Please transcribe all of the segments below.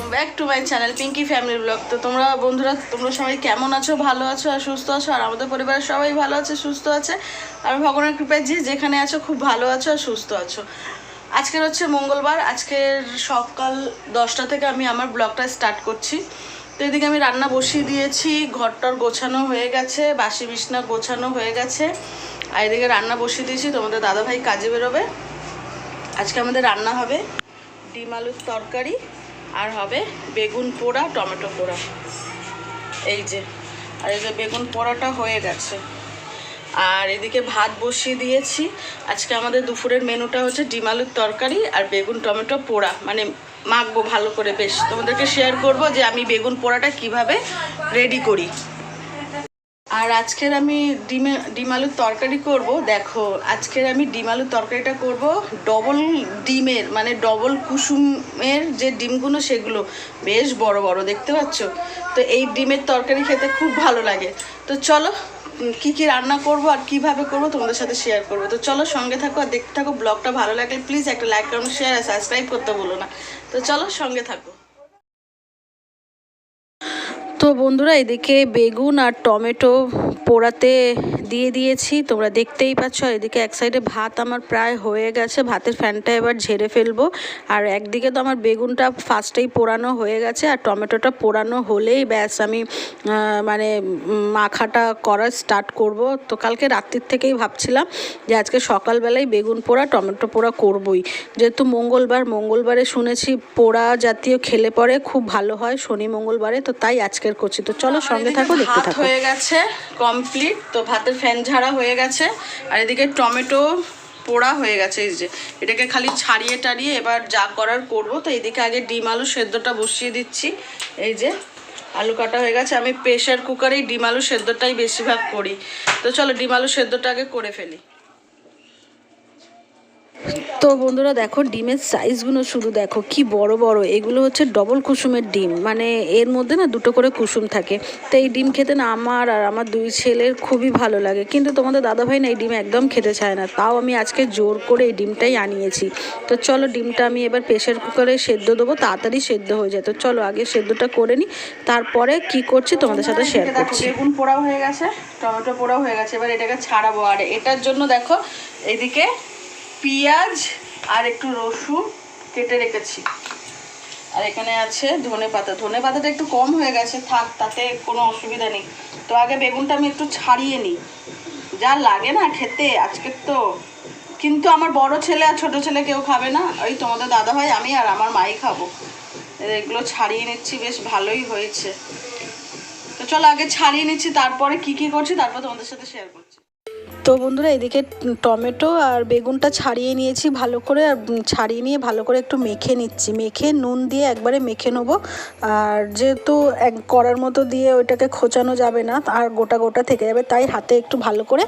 Welcome back to my channel Pinky family blog. তো তোমরা বন্ধুরা, তোমরা সবাই কেমন আছো? ভালো আছো আর সুস্থ আছো? আর আমাদের পরিবারের সবাই ভালো আছে, সুস্থ আছে? আর ভগবানের কৃপায় যে যেখানে আছো, খুব ভালো আছো আর সুস্থ আছো। আজকের হচ্ছে মঙ্গলবার, আজকের সকাল দশটা থেকে আমি আমার ব্লগটা স্টার্ট করছি। তো এদিকে আমি রান্না বসিয়ে দিয়েছি, ঘরটর গোছানো হয়ে গেছে, বাসি বিছনা গোছানো হয়ে গেছে। আর এদিকে রান্না বসিয়ে দিয়েছি, তোমাদের দাদাভাই কাজে বেরোবে। আজকে আমাদের রান্না হবে ডিম আলুর তরকারি আর হবে বেগুন পোড়া, টমেটো পোড়া। এই যে, আর এই যে বেগুন পোড়াটা হয়ে গেছে। আর এদিকে ভাত বসিয়ে দিয়েছি। আজকে আমাদের দুপুরের মেনুটা হচ্ছে ডিম আলুর তরকারি আর বেগুন, টমেটো পোড়া। মানে মাখবো ভালো করে, বেশ। তোমাদেরকে শেয়ার করব যে আমি বেগুন পোড়াটা কীভাবে রেডি করি। আর আজকের আমি ডিমে, ডিম আলুর তরকারি করব, দেখো, আজকের আমি ডিম আলুর তরকারিটা করব ডবল ডিমের মানে ডবল কুসুমের যে ডিমগুলো সেগুলো, বেশ বড় বড়, দেখতে পাচ্ছ? তো এই ডিমের তরকারি খেতে খুব ভালো লাগে। তো চলো কি কি রান্না করব আর কীভাবে করব তোমাদের সাথে শেয়ার করব। তো চলো সঙ্গে থাকো আর দেখতে থাকো, ব্লগটা ভালো লাগলে প্লিজ একটা লাইক কমেন্ট শেয়ার আর সাবস্ক্রাইব করতে বলো না। তো চলো সঙ্গে থাকো। তো বন্ধুরা, এদিকে বেগুন আর টমেটো পোড়াতে দিয়ে দিয়েছি। তোমরা দেখতেই পাচ্ছ, এদিকে এক সাইডে ভাত আমার প্রায় হয়ে গেছে। ভাতের ফ্যানটা এবার ঝেড়ে ফেলব। আর একদিকে তো আমার বেগুনটা ফার্স্টেই পোড়ানো হয়ে গেছে, আর টমেটোটা পোড়ানো হলেই ব্যাস আমি মানে মাখাটা করা স্টার্ট করব। তো কালকে রাত্রির থেকেই ভাবছিলাম যে আজকে সকালবেলায় বেগুন পোড়া, টমেটো পোড়া করবই। যেহেতু মঙ্গলবার, মঙ্গলবারে শুনেছি পোড়া জাতীয় খেলে পরে খুব ভালো হয় শনি, মঙ্গলবারে, তো তাই আজকের করছি। তো চলো সঙ্গে থাকো দেখতে ভাত থাকো। হয়ে গেছে কমপ্লিট তো ভাতের ফ্যান ঝাড়া হয়ে গেছে। আর এদিকে টমেটো পোড়া হয়ে গেছে এই যে। এটাকে খালি ছাড়িয়ে টাড়িয়ে এবার যা করার করব। তো এদিকে আগে ডিম আলু সেদ্ধটা বসিয়ে দিচ্ছি। এই যে আলু কাটা হয়ে গেছে। আমি প্রেশার কুকারেই ডিম আলু সেদ্ধটাই বেশিরভাগ করি। তো চলো ডিম আলু সেদ্ধটা আগে করে ফেলি। তো বন্ধুরা দেখো ডিমের সাইজগুলো শুধু দেখো কি বড় বড়। এগুলো হচ্ছে ডবল কুসুমের ডিম। মানে এর মধ্যে না দুটো করে কুসুম থাকে। তো এই ডিম খেতে না আমার আর আমার দুই ছেলের খুবই ভালো লাগে। কিন্তু তোমাদের দাদাভাই না এই ডিম একদম খেতে চায় না। তাও আমি আজকে জোর করে এই ডিমটাই আনিয়েছি। তো চলো ডিমটা আমি এবার প্রেশার কুকারে সেদ্ধ দেবো তাড়াতাড়ি সেদ্ধ হয়ে যায়। তো চলো আগে সেদ্ধটা করে নিই তারপরে কি করছি তোমাদের সাথে শেয়ার করছি। বেগুন পোড়াও হয়ে গেছে টমেটো পোড়াও হয়ে গেছে এবার এটাকে ছাড়াবো। আর এটার জন্য দেখো এদিকে পেঁয়াজ আর একটু রসুন কেটে রেখেছি। আর এখানে আছে ধনে পাতা। ধনে পাতাটা একটু কম হয়ে গেছে, থাক, তাতে কোনো অসুবিধা নেই। তো আগে বেগুনটা আমি একটু ছাড়িয়ে নিই। যা লাগে না খেতে, আজকের তো। কিন্তু আমার বড় ছেলে আর ছোট ছেলে কেউ খাবে না। ওই তোমাদের দাদা ভাই আমি আর আমার মাই খাব। এগুলো ছাড়িয়ে নিচ্ছি, বেশ ভালোই হয়েছে। তো চলো আগে ছাড়িয়ে নিচ্ছি, তারপরে কি কি করছি, তারপর তোমাদের সাথে শেয়ার করছি। তো বন্ধুরা, এদিকে টমেটো আর বেগুনটা ছাড়িয়ে নিয়েছি ভালো করে, আর ছাড়িয়ে নিয়ে ভালো করে একটু মেখে নিচ্ছি। মেখে নুন দিয়ে একবারে মেখে নেব। আর যেহেতু এক করার মতো দিয়ে ওইটাকে খোঁচানো যাবে না, আর গোটা গোটা থেকে যাবে, তাই হাতে একটু ভালো করে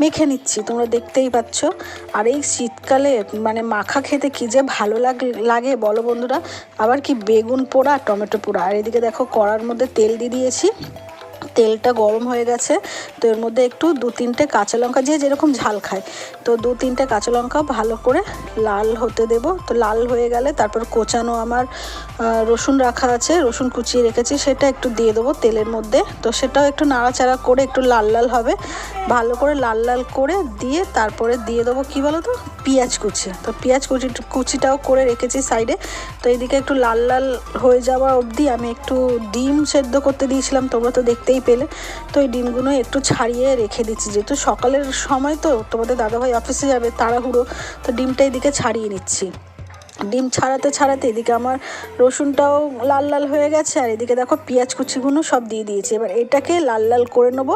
মেখে নিচ্ছি। তোমরা দেখতেই পাচ্ছ। আর এই শীতকালে মানে মাখা খেতে কী যে ভালো লাগে লাগে বলো বন্ধুরা। আবার কি বেগুন পোড়া, টমেটো পোড়া। আর এদিকে দেখো কড়ার মধ্যে তেল দিয়ে দিয়েছি। তেলটা গরম হয়ে গেছে, তো এর মধ্যে একটু দু তিনটে কাঁচা লঙ্কা যে যেরকম ঝাল খায়। তো দু তিনটে কাঁচা লঙ্কা ভালো করে লাল হতে দেব। তো লাল হয়ে গেলে তারপর কোচানো আমার রসুন রাখা আছে, রসুন কুচিয়ে রেখেছি, সেটা একটু দিয়ে দেবো তেলের মধ্যে। তো সেটাও একটু নাড়াচাড়া করে একটু লাল লাল হবে। ভালো করে লাল লাল করে দিয়ে তারপরে দিয়ে দেবো কী বলো তো পেঁয়াজ কুচি। তো পেঁয়াজ কুচি, কুচিটাও করে রেখেছি সাইডে। তো এদিকে একটু লাল লাল হয়ে যাওয়া অবধি আমি একটু ডিম সেদ্ধ করতে দিয়েছিলাম, তোমরা তো দেখতেই পেলে। তো এই ডিমগুলো একটু ছাড়িয়ে রেখে দিচ্ছি। যেহেতু সকালের সময় তো তোমাদের দাদাভাই অফিসে যাবে, তাড়াহুড়ো, তো ডিমটা এদিকে ছাড়িয়ে নিচ্ছি। ডিম ছাড়াতে ছাড়াতে এদিকে আমার রসুনটাও লাল লাল হয়ে গেছে, আর এদিকে দেখো পেঁয়াজ কুচিগুলো সব দিয়ে দিয়েছি। এবার এটাকে লাল লাল করে নেব।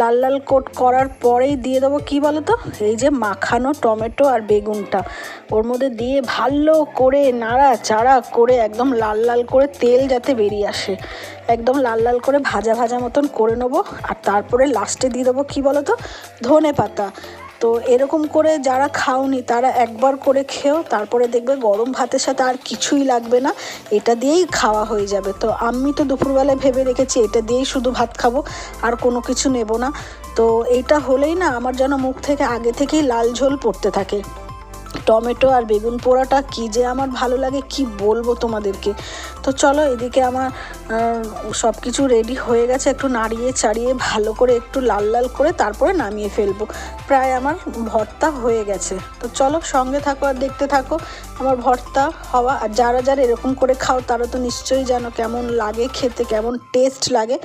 লাল লাল কোট করার পরেই দিয়ে দেবো কী বলো তো এই যে মাখানো টমেটো আর বেগুনটা। ওর মধ্যে দিয়ে ভালো করে নাড়া চাড়া করে একদম লাল লাল করে তেল যাতে বেরিয়ে আসে। একদম লাল লাল করে ভাজা ভাজা মতন করে নেব। আর তারপরে লাস্টে দিয়ে দেবো কী বলো তো ধনে পাতা তো এরকম করে যারা খাওনি, তারা একবার করে খেও, তারপরে দেখবে গরম ভাতের সাথে আর কিছুই লাগবে না। এটা দিয়েই খাওয়া হয়ে যাবে। তো আমি তো দুপুরবেলায় ভেবে রেখেছি, এটা দিয়েই শুধু ভাত খাব, আর কোনো কিছু নেব না। তো এটা হলেই না, আমার যেন মুখ থেকে আগে থেকেই লাল ঝোল পড়তে থাকে। টমেটো আর বেগুন পোড়াটা কী যে আমার ভালো লাগে, কি বলব তোমাদেরকে? তো চলো এদিকে আমার সব কিছু রেডি হয়ে গেছে, একটু নাড়িয়ে চাড়িয়ে ভালো করে একটু লাল লাল করে তারপরে নামিয়ে ফেলব। প্রায় আমার ভর্তা হয়ে গেছে। তো চলো সঙ্গে থাকো আর দেখতে থাকো আমার ভর্তা হওয়া। আর যারা যারা এরকম করে খাও, তারা তো নিশ্চয়ই জানো কেমন লাগে খেতে, কেমন টেস্ট লাগে।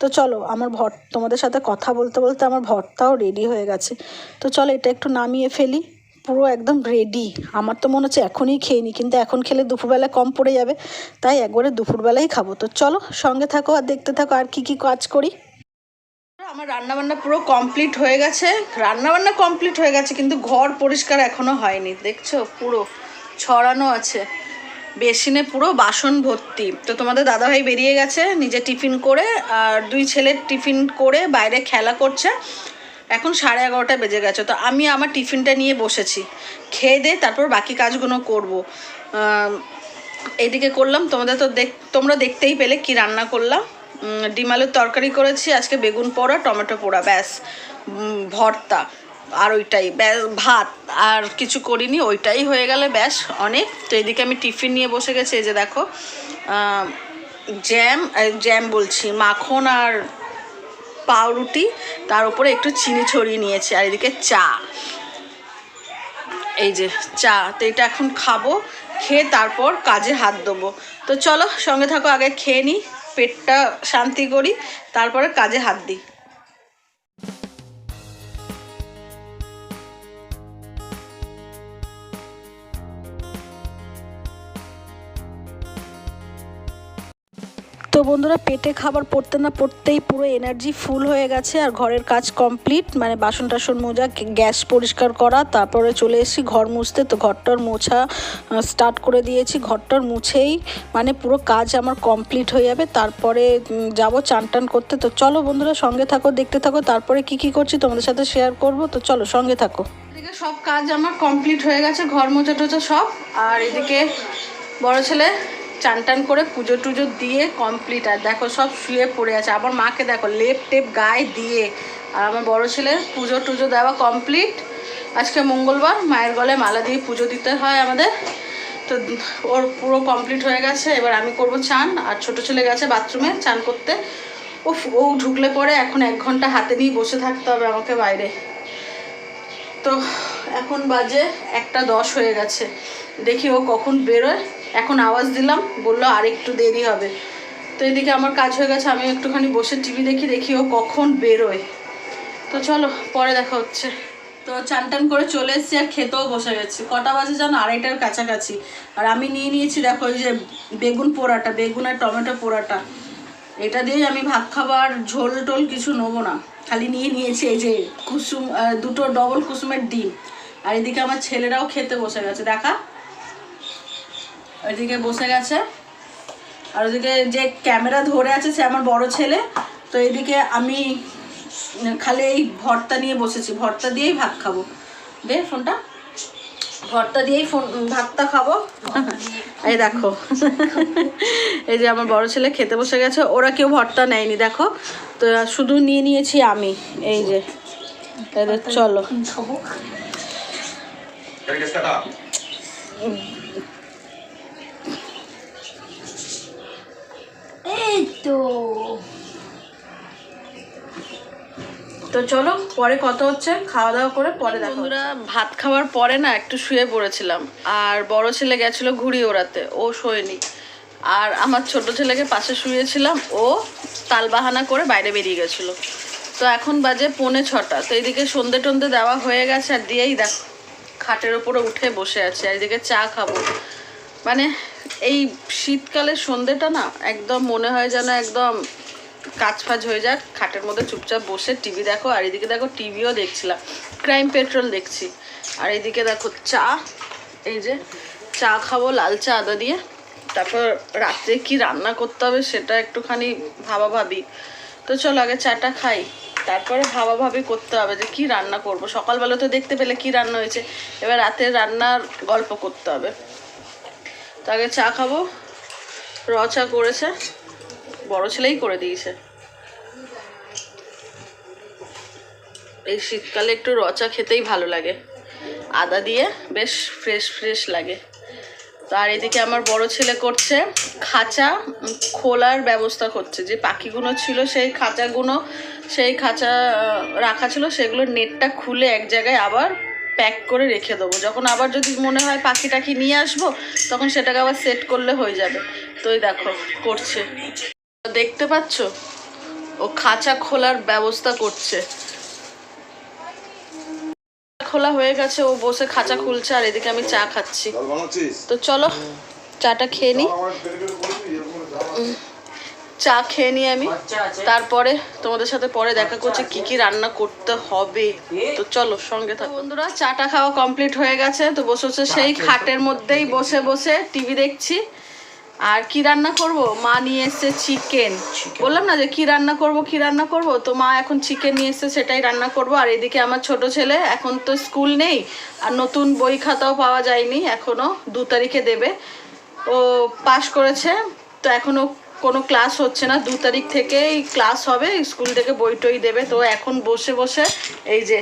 তো চলো আমার ভর তোমাদের সাথে কথা বলতে বলতে আমার ভর্তাও রেডি হয়ে গেছে। তো চলো এটা একটু নামিয়ে ফেলি। পুরো একদম রেডি আমার তো মনে হচ্ছে এখনই খেয়ে নিই কিন্তু এখন খেলে দুপুরবেলা কম পড়ে যাবে, তাই একবারে দুপুরবেলাই খাব। তো চলো সঙ্গে থাকো আর দেখতে থাকো আর কি কি কাজ করি। আমার রান্না বান্না পুরো কমপ্লিট হয়ে গেছে। রান্নাবান্না কমপ্লিট হয়ে গেছে, কিন্তু ঘর পরিষ্কার এখনও হয়নি। দেখছ? পুরো ছড়ানো আছে। বেসিনে পুরো বাসন ভর্তি। তো তোমাদের দাদাভাই বেরিয়ে গেছে নিজে টিফিন করে, আর দুই ছেলের টিফিন করে বাইরে খেলা করছে। এখন সাড়ে এগারোটা বেজে গেছে, তো আমি আমার টিফিনটা নিয়ে বসেছি। খেয়ে দিয়ে তারপর বাকি কাজগুলো করব। এদিকে করলাম, তোমাদের তো দেখ, তোমরা দেখতেই পেলে কি রান্না করলাম। ডিম আলুর তরকারি করেছি, আজকে বেগুন পোড়া, টমেটো পোড়া, ব্যাস। ভর্তা, আর ওইটাই, ব্যাস, ভাত, আর কিছু করিনি, ওইটাই হয়ে গেলে ব্যাস অনেক। তো এদিকে আমি টিফিন নিয়ে বসে গেছি, এই যে দেখো জ্যাম জ্যাম বলছি, মাখন আর পাউরুটি, তার উপরে একটু চিনি ছড়িয়ে নিয়েছি, আর এদিকে চা। এই যে চা, তো এটা এখন খাব, খেয়ে তারপর কাজে হাত দেবো তো চলো সঙ্গে থাকো, আগে খেয়ে নিই পেটটা শান্তি করি, তারপরে কাজে হাত দিই। তো বন্ধুরা, পেটে খাবার পড়তে না পড়তেই পুরো এনার্জি ফুল হয়ে গেছে আর ঘরের কাজ কমপ্লিট মানে বাসন টাসন মোজা গ্যাস পরিষ্কার করা, তারপরে চলে এসেছি ঘর মুছতে। তো ঘরটার মোছা স্টার্ট করে দিয়েছি, ঘরটার মুছেই মানে পুরো কাজ আমার কমপ্লিট হয়ে যাবে। তারপরে যাব চান টান করতে। তো চলো বন্ধুরা, সঙ্গে থাকো, দেখতে থাকো, তারপরে কি কি করছি তোমাদের সাথে শেয়ার করব। তো চলো, সঙ্গে থাকো। এদিকে সব কাজ আমার কমপ্লিট হয়ে গেছে, ঘর মোছা টোচা সব। আর এদিকে বড় ছেলে চান টান করে পুজো টুজো দিয়ে কমপ্লিট আর দেখো সব শুয়ে পড়ে আছে। আমার মাকে দেখো লেপ টেপ গায়ে দিয়ে। আর আমার বড় ছেলে পুজো টুজো দেওয়া কমপ্লিট আজকে মঙ্গলবার, মায়ের গলে মালা দিয়ে পুজো দিতে হয় আমাদের। তো ওর পুরো কমপ্লিট হয়ে গেছে। এবার আমি করব চান। আর ছোট ছেলে গেছে বাথরুমে চান করতে। উফ, ও ঢুকলে পরে এখন এক ঘণ্টা হাতে নিয়ে বসে থাকতে হবে আমাকে বাইরে। তো এখন বাজে একটা দশ হয়ে গেছে। দেখি ও কখন বেরোয়। এখন আওয়াজ দিলাম, বলল আর একটু দেরি হবে। তো এদিকে আমার কাজ হয়ে গেছে আমি একটুখানি বসে টিভি দেখি দেখি ও কখন বেরোয়। তো চলো, পরে দেখা হচ্ছে। তো চান টান করে চলে এসেছি আর খেতেও বসে গেছি। কটা বাজে জানো? আড়াইটার কাছাকাছি। আর আমি নিয়ে নিয়েছি, দেখো ওই যে বেগুন পোড়াটা বেগুন আর টমেটো পোড়াটা। এটা দিয়েই আমি ভাত খাবার ঝোল টোল কিছু নেব না। খালি নিয়ে নিয়েছি এই যে কুসুম দুটো ডবল কুসুমের ডিম। আর এদিকে আমার ছেলেরাও খেতে বসে গেছে। দেখা? ওইদিকে বসে গেছে। আর ওদিকে যে ক্যামেরা ধরে আছে সে আমার বড় ছেলে। তো এদিকে আমি খালি এই ভর্তা নিয়ে বসেছি। ভর্তা দিয়েই ভাত খাব। দে ফোনটা। ভর্তা দিয়েই ফোন ভাতটা খাব। এই দেখো। এই যে আমার বড় ছেলে খেতে বসে গেছে। ওরা কেউ ভর্তা নেয়নি দেখো। তো শুধু নিয়ে নিয়েছি আমি। এই যে। এই যে, চলো এই তো। তো চলো পরে কত হচ্ছে খাওয়া দাওয়া করে পরে দেখো বন্ধুরা ভাত খাওয়ার পরে না একটু শুয়ে পড়েছিলাম আর বড় ছেলে গেছিল ঘুড়ি ওড়াতে ও শোয়নি। আর আমার ছোট ছেলেকে পাশে শুয়েছিলাম ও তালবাহানা করে বাইরে বেরিয়ে গেছিল। তো এখন বাজে পৌনে ছটা তো এইদিকে সন্ধে টন্ধে দেওয়া হয়ে গেছে আর দিয়েই দেখ খাটের ওপরে উঠে বসে আছে আর এদিকে চা খাব। মানে এই শীতকালের সন্ধেটা না একদম মনে হয় যেন একদম কাজ ফাজ হয়ে যাক, খাটের মধ্যে চুপচাপ বসে টিভি দেখো, আর এদিকে দেখো টিভিও দেখছিলাম, ক্রাইম পেট্রোল দেখছি। আর এদিকে দেখো চা, এই যে চা খাব, লাল চা আদা দিয়ে। তারপর রাত্রে কি রান্না করতে হবে সেটা একটুখানি ভাবা ভাবি তো চলো আগে চাটা খাই, তারপরে ভাবা ভাবি করতে হবে যে কি রান্না করব। সকালবেলা তো দেখতে পেলে কি রান্না হয়েছে, এবার রাতের রান্নার গল্প করতে হবে। তো আগে চা খাব। র চা করেছে। বড় ছেলেই করে দিয়েছে। এই শীতকালে একটু রচা খেতেই ভালো লাগে। আদা দিয়ে বেশ ফ্রেশ ফ্রেশ লাগে। তো আর এদিকে আমার বড় ছেলে করছে খাঁচা খোলার ব্যবস্থা করছে। যে পাখিগুলো ছিল সেই খাঁচাগুলো, সেই খাঁচা রাখা ছিল, সেগুলো নেটটা খুলে এক জায়গায় আবার প্যাক করে রেখে দেবো। যখন আবার যদি মনে হয় পাখি টাখি নিয়ে আসব তখন সেটাকে আবার সেট করলে হয়ে যাবে। তো দেখো করছে। দেখতে পাচ্ছ? ও খাঁচা খোলার ব্যবস্থা করছে। খোলা হয়ে গেছে ও বসে খাঁচা খুলছে আর এদিকে আমি চা খাচ্ছি। তো চলো চাটা খেয়ে নিই চা খেয়ে নিই আমি। তারপরে তোমাদের সাথে পরে দেখা করছে কি কি রান্না করতে হবে। তো চলো সঙ্গে থাকো। বন্ধুরা চাটা খাওয়া কমপ্লিট হয়ে গেছে। তো বসে বসে সেই খাটের মধ্যেই বসে বসে টিভি দেখছি। আর কি রান্না করব? মা নিয়ে এসেছে চিকেন বললাম না যে কি রান্না করব কি রান্না করব? তো মা এখন চিকেন নিয়ে এসেছে সেটাই রান্না করব। আর এদিকে আমার ছোট ছেলে এখন তো স্কুল নেই। আর নতুন বই খাতাও পাওয়া যায়নি এখনও দু তারিখে দেবে। ও পাশ করেছে। তো এখনও কোনো ক্লাস হচ্ছে না, দু তারিখ থেকেই ক্লাস হবে, স্কুল থেকে বই টই দেবে। তো এখন বসে বসে এই যে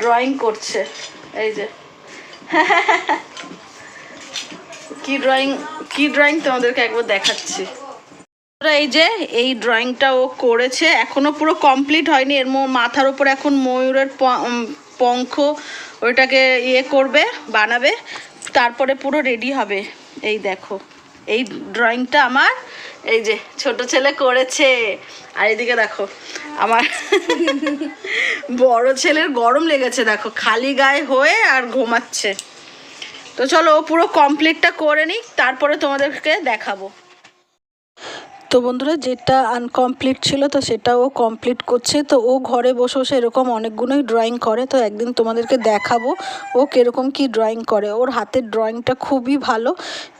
ড্রয়িং করছে, এই যে। কি ড্রয়িং কি ড্রয়িং তোমাদেরকে একবার দেখাচ্ছি। এই যে, এই ড্রয়িংটা ও করেছে, এখনও পুরো কমপ্লিট হয়নি, এর মাথার উপর এখন ময়ূরের পঙ্খ ওইটাকে ইয়ে করবে, বানাবে, তারপরে পুরো রেডি হবে। এই দেখো, এই ড্রয়িংটা আমার এই যে ছোট ছেলে করেছে। আর এদিকে দেখো, আমার বড় ছেলের গরম লেগেছে, দেখো, খালি গায়ে হয়ে আর ঘুমাচ্ছে। তো চলো পুরো কমপ্লিটটা করে নিই, তারপরে তোমাদেরকে দেখাবো। তো বন্ধুরা, যেটা আনকমপ্লিট ছিল, তো সেটা ও কমপ্লিট করছে। তো ও ঘরে বসে বসে এরকম অনেকগুলোই ড্রয়িং করে। তো একদিন তোমাদেরকে দেখাবো ও কীরকম কি ড্রয়িং করে। ওর হাতের ড্রয়িংটা খুবই ভালো।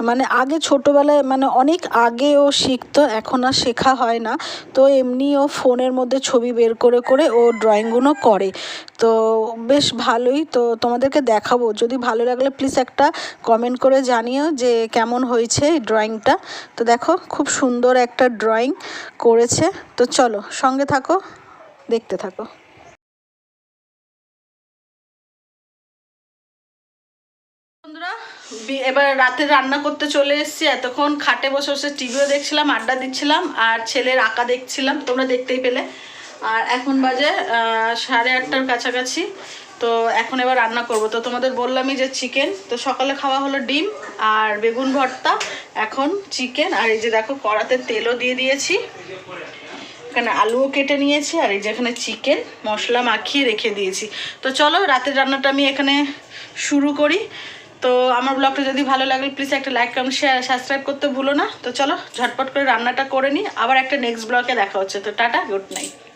মানে আগে ছোটোবেলায় মানে অনেক আগে ও শিখতো, এখন আর শেখা হয় না। তো এমনি ও ফোনের মধ্যে ছবি বের করে করে ও ড্রয়িংগুলো করে। তো বেশ ভালোই। তো তোমাদেরকে দেখাবো। যদি ভালো লাগলে প্লিজ একটা কমেন্ট করে জানিও যে কেমন হয়েছে ড্রয়িংটা তো দেখো, খুব সুন্দর একটা ড্রয়িং করেছে। তো চলো, সঙ্গে থাকো, দেখতে থাকো। এবার রাতে রান্না করতে চলে এসেছি। এতক্ষণ খাটে বসে বসে টিভিও দেখছিলাম, আড্ডা দিচ্ছিলাম, আর ছেলের আঁকা দেখছিলাম, তোমরা দেখতেই পেলে। আর এখন বাজে সাড়ে আটটার কাছাকাছি। তো এখন এবার রান্না করব। তো তোমাদের বললামই যে চিকেন তো সকালে খাওয়া হলো ডিম আর বেগুন ভর্তা, এখন চিকেন আর এই যে দেখো কড়াতে তেলও দিয়ে দিয়েছি। এখানে আলুও কেটে নিয়েছি আর এই যে এখানে চিকেন মশলা মাখিয়ে রেখে দিয়েছি। তো চলো রাতের রান্নাটা আমি এখানে শুরু করি। তো আমার ব্লগটা যদি ভালো লাগলে প্লিজ একটা লাইক কমেন্ট শেয়ার সাবস্ক্রাইব করতে ভুলো না। তো চলো ঝটপট করে রান্নাটা করে নিই। আবার একটা নেক্সট ব্লগে দেখা হচ্ছে। তো টাটা গুড নাইট